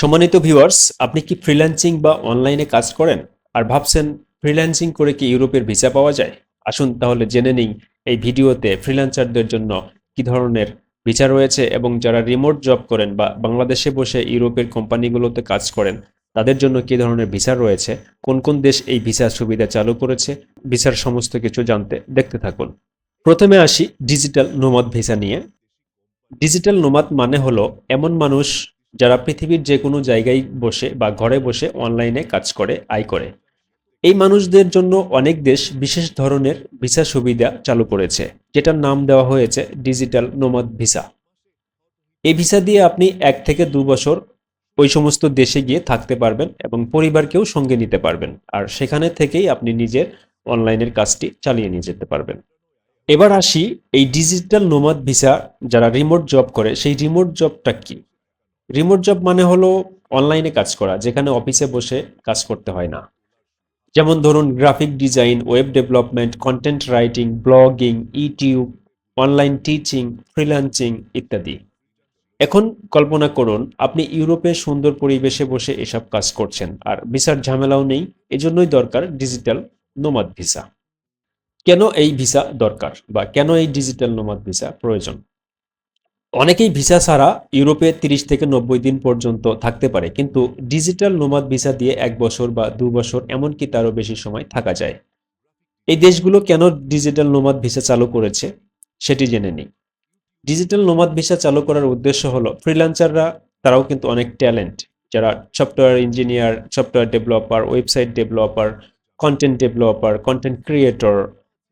সম্মানিত ভিউয়ার্স আপনি কি ফ্রিল্যান্সিং বা অনলাইনে কাজ করেন? আর ভাবছেন ফ্রিল্যান্সিং করে কি ইউরোপের ভিসা পাওয়া যায়? আসুন তাহলে জেনে নিই এই ভিডিওতে ফ্রিল্যান্সারদের জন্য কি ধরনের ভিসা রয়েছে এবং যারা রিমোট জব করেন বা বাংলাদেশে বসে ইউরোপের কোম্পানিগুলোতে কাজ করেন, তাদের জন্য কি ধরনের ভিসা রয়েছে? কোন কোন দেশ এই ভিসার সুবিধা চালু করেছে? ভিসার সমস্ত কিছু জানতে, দেখতে থাকুন। প্রথমে আসি ডিজিটাল নোমাদ ভিসা নিয়ে। ডিজিটাল নোমাদ মানে হলো এমন মানুষ যারা পৃথিবীর যে কোনো জায়গায় বসে বা ঘরে বসে অনলাইনে কাজ করে, আয় করে। এই মানুষদের জন্য অনেক দেশ বিশেষ ধরনের ভিসা সুবিধা চালু করেছে, যেটার নাম দেওয়া হয়েছে ডিজিটাল নোমাদ ভিসা। এই ভিসা দিয়ে আপনি এক থেকে দু বছর ওই সমস্ত দেশে গিয়ে থাকতে পারবেন এবং পরিবারকেও সঙ্গে নিতে পারবেন, আর সেখানে থেকেই আপনি নিজের অনলাইনের কাজটি চালিয়ে নিয়ে যেতে পারবেন। এবার আসি এই ডিজিটাল নোমাদ ভিসা যারা রিমোট জব করে, সেই রিমোট জবটা কি? রিমোট জব মানে হলো অনলাইনে কাজ করা, যেখানে অফিসে বসে কাজ করতে হয় না। যেমন ধরুন graphic design web development content writing blogging YouTube online teaching freelancing ইত্যাদি। এখন কল্পনা করুন, আপনি ইউরোপে সুন্দর পরিবেশে বসে এসব কাজ করছেন, আর ভিসার ঝামেলাও নেই, এজন্যই দরকার ডিজিটাল নোমাদ ভিসা কেন এই ভিসা দরকার, বা কেন এই ডিজিটাল নোমাদ ভিসা প্রয়োজন? অনেকেই ভিসা ছাড়া ইউরোপে তিরিশ থেকে নব্বই দিন পর্যন্ত থাকতে পারে, কিন্তু ডিজিটাল নোমাদ ভিসা দিয়ে এক বছর বা দু বছর এমনকি তারও বেশি সময় থাকা যায়। এই দেশগুলো কেন ডিজিটাল নোমাদ ভিসা চালু করেছে, সেটি জেনে নিই। ডিজিটাল নোমাদ ভিসা চালু করার উদ্দেশ্য হলো, ফ্রিল্যান্সাররা তারাও কিন্তু অনেক ট্যালেন্ট। যারা software engineer, software developer, website developer, content developer, content creator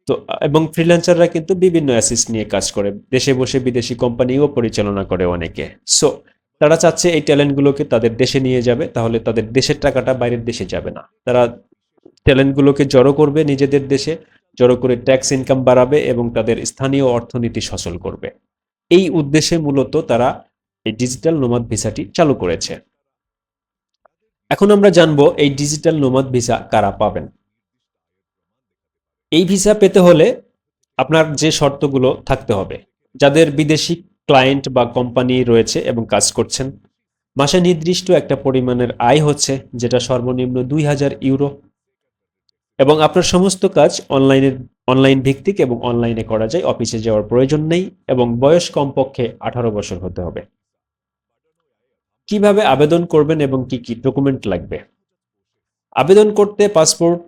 তো, এবং ফ্রিল্যান্সাররা কিন্তু বিভিন্ন অ্যাসিস্ট নিয়ে কাজ করে। দেশে বসে বিদেশি কোম্পানিও পরিচালনা করে অনেকে। সো তারা চাচ্ছে এই ট্যালেন্টগুলোকে তাদের দেশে নিয়ে যাবে, তাহলে তাদের দেশের টাকাটা বাইরের দেশে যাবে না। তারা ট্যালেন্টগুলোকে জড়ো করবে নিজেদের দেশে, জড়ো করে ট্যাক্স ইনকাম বাড়াবে এবং তাদের স্থানীয় অর্থনীতি সচল করবে। এই উদ্দেশ্যে মূলত তারা এই ডিজিটাল নোমাদ ভিসাটি চালু করেছে। এখন আমরা জানব এই ডিজিটাল নোমাদ ভিসা কারা পাবেন। এই ভিসা পেতে হলে আপনার যে শর্তগুলো থাকতে হবে। যাদের বিদেশি ক্লায়েন্ট বা কোম্পানি রয়েছে এবং কাজ করছেন, মাসে নির্দিষ্ট একটা পরিমাণের আয় হচ্ছে, যেটা সর্বনিম্ন দুই হাজার ইউরো। এবং আপনার সমস্ত কাজ অনলাইনের, অনলাইন ভিত্তিক এবং অনলাইনে করা যায়, অফিসে যাওয়ার প্রয়োজন নেই এবং বয়স কমপক্ষে আঠারো বছর হতে হবে। কীভাবে আবেদন করবেন এবং কি কি ডকুমেন্ট লাগবে? আবেদন করতে পাসপোর্ট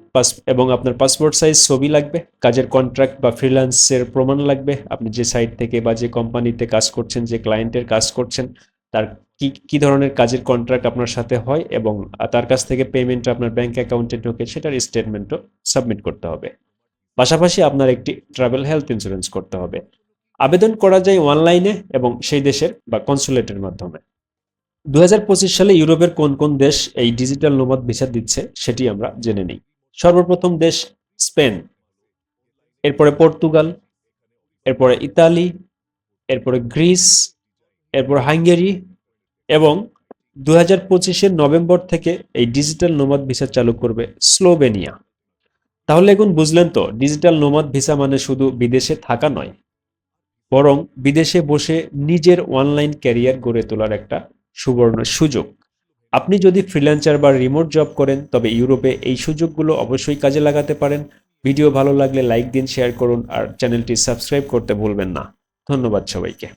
এবং আপনার পাসপোর্ট সাইজ ছবি লাগবে, কাজের কন্ট্রাক্ট বা ফ্রিল্যান্সের প্রমাণ লাগবে, আপনি যে সাইট থেকে বা যে কোম্পানিতে কাজ করছেন, যে ক্লায়েন্টের কাজ করছেন, তার কি কি ধরনের কাজের কন্ট্রাক্ট আপনার সাথে হয়, এবং তার কাছ থেকে পেমেন্ট আপনার ব্যাংক অ্যাকাউন্টে ঢোকে, সেটার স্টেটমেন্টও সাবমিট করতে হবে। পাশাপাশি আপনার একটি ট্রাভেল হেলথ ইন্স্যুরেন্স করতে হবে। আবেদন করা যায় অনলাইনে এবং সেই দেশের বা কনসুলেটের মাধ্যমে। দুই হাজার পঁচিশ সালে ইউরোপের কোন কোন দেশ এই ডিজিটাল নোমাদ ভিসা দিচ্ছে, সেটি আমরা জেনে নিই। সর্বপ্রথম দেশ স্পেন, এরপরে পর্তুগাল, এরপরে ইতালি, এরপরে গ্রিস, এরপর হাঙ্গেরি এবং দু হাজার পঁচিশের নভেম্বর থেকে এই ডিজিটাল নোমাদ ভিসা চালু করবে স্লোভেনিয়া। তাহলে এখন বুঝলেন তো, ডিজিটাল নোমাদ ভিসা মানে শুধু বিদেশে থাকা নয়, বরং বিদেশে বসে নিজের অনলাইন ক্যারিয়ার গড়ে তোলার একটা সুবর্ণ সুযোগ। আপনি যদি ফ্রিল্যান্সার বা রিমোট জব করেন, তবে ইউরোপে এই সুযোগগুলো অবশ্যই কাজে লাগাতে পারেন। ভিডিও ভালো লাগলে লাইক দিন শেয়ার করুন আর চ্যানেলটি সাবস্ক্রাইব করতে ভুলবেন না। ধন্যবাদ সবাইকে।